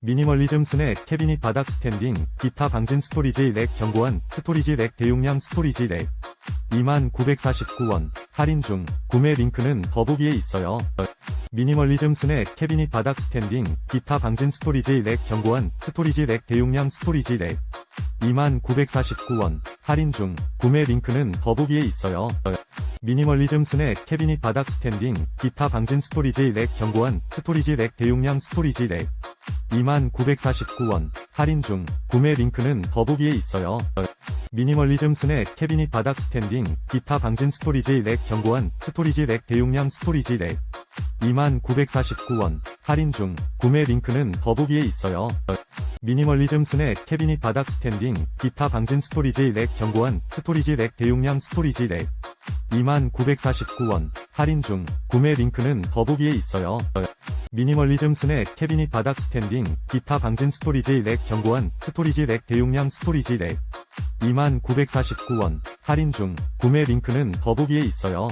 미니멀리즘 스낵 캐비닛 바닥 스탠딩 기타 방진 스토리지 렉 견고한 스토리지 렉 대용량 스토리지 렉. 2949원 할인 중. 구매 링크는 더보기에 있어요. 미니멀리즘 스낵 캐비닛 바닥 스탠딩 기타 방진 스토리지 렉 견고한 스토리지 렉 대용량 스토리지 렉. 2949원 할인 중. 구매 링크는 더보기에 있어요. 미니멀리즘 스낵 캐비닛 바닥 스탠딩 기타 방진 스토리지 렉 견고한 스토리지 렉 대용량 스토리지 렉 2949원 할인 중 구매 링크는 더보기에 있어요. 미니멀리즘 스낵 캐비닛 바닥 스탠딩 기타 방진 스토리지 렉 견고한 스토리지 렉 대용량 스토리지 렉 2949원 할인 중 구매 링크는 더보기에 있어요. 미니멀리즘 스낵 캐비닛 바닥 스탠딩 기타 방진 스토리지 렉 견고한 스토리지 렉 대용량 스토리지 렉 2949원 할인 중 구매 링크는 더보기에 있어요. 미니멀리즘 스낵 캐비닛 바닥 스탠딩 기타 방진 스토리지 렉 견고한 스토리지 렉 대용량 스토리지 렉. 2949원. 할인 중. 구매 링크는 더보기에 있어요.